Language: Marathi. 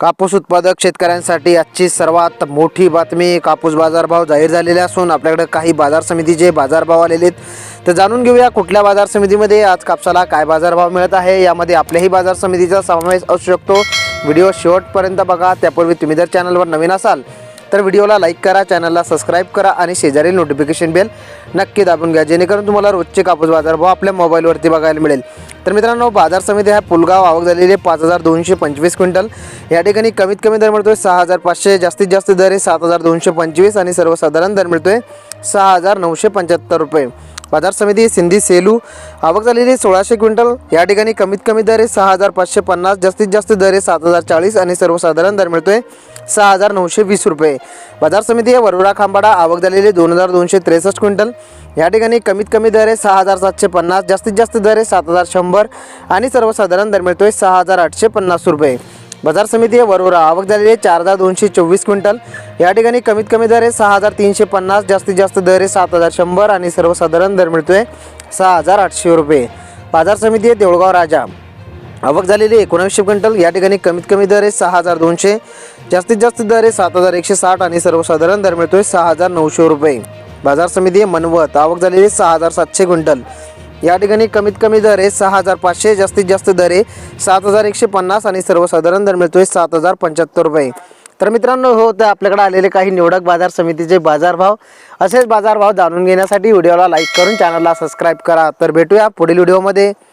कापूस उत्पादक शेतकऱ्यांसाठी आजची सर्वात मोठी बातमी. कापूस बाजारभाव जाहीर झालेले असून आपल्याकडे काही बाजार समितीचे बाजारभाव आलेले आहेत तर जाणून घेऊया कुठल्या बाजार समितीमध्ये आज कापसाला काय बाजारभाव मिळत आहे. यामध्ये आपल्याही बाजार समितीचा समावेश असू शकतो. व्हिडिओ शेवटपर्यंत बघा. त्यापूर्वी तुम्ही जर चॅनलवर नवीन असाल तर व्हिडिओला लाईक करा चॅनलला सबस्क्राईब करा आणि शेजारी नोटिफिकेशन बेल नक्की दाबून घ्या जेणेकरून तुम्हाला रोजचे कापूस बाजारभाव आपल्या मोबाईलवरती बघायला मिळेल. तर मित्रांनो बाजार समिती हा पुलगाव आवक झालेली आहे. पाच हजार दोनशे पंचवीस क्विंटल. या ठिकाणी कमीत कमी दर मिळतोय सहा हजार पाचशे. जास्तीत जास्त दर आहे सात हजार दोनशे पंचवीस आणि सर्वसाधारण दर मिळतोय सहा हजार नऊशे पंच्याहत्तर रुपये. बाजार समिती सिंधी सेलू आवक झालेली सोळाशे क्विंटल. या ठिकाणी कमीत कमी दर आहे सहा हजार पाचशे पन्नास जास्तीत जास्त दर आहे सात हजार चाळीस आणि सर्वसाधारण दर मिळतोय सहा हजार नऊशे वीस रुपये. बाजार समिती आहे वरुडा खांबाडा आवक झालेली दोन हजार दोनशे त्रेसष्ट क्विंटल. या ठिकाणी कमीत कमी दर आहे सहा हजार सातशे पन्नास जास्तीत जास्त दर आहे सात हजार शंभर आणि सर्वसाधारण दर मिळतोय सहा हजार आठशे पन्नास रुपये. बाजार समिती आहे. वरोरा आवक झालेली आहे चार हजार दोनशे चोवीस क्विंटल. या ठिकाणी कमीत कमी दर आहे सहा हजार तीनशे पन्नास जास्तीत जास्त दर आहे सात हजार शंभर आणि सर्वसाधारण दर मिळतो आहे सहा हजार आठशे रुपये. बाजार समिती आहे देऊळगाव राजा. आवक झालेली आहे एकोणऐंशी क्विंटल. या ठिकाणी कमीत कमी दर आहे सहा हजार दोनशे जास्तीत जास्त दर आहे सात हजार एकशे साठ आणि सर्वसाधारण दर मिळतो आहे सहा हजार नऊशे रुपये. बाजार समिती आहे मनवत. आवक झालेली आहे सहा हजार सातशे क्विंटल. या ठिकाणी कमीत कमी दर आहे सहा हजार पाचशे जास्तीत जास्त दर आहे सात हजार एकशे पन्नास आणि सर्वसाधारण दर मिळतोय सात हजार पंच्याहत्तर रुपये. तर मित्रांनो हो तर आपल्याकडे आलेले काही निवडक बाजार समितीचे बाजारभाव असेच बाजारभाव जाणून घेण्यासाठी व्हिडिओला लाईक करून चॅनलला सबस्क्राईब करा. तर भेटूया पुढील व्हिडिओमध्ये.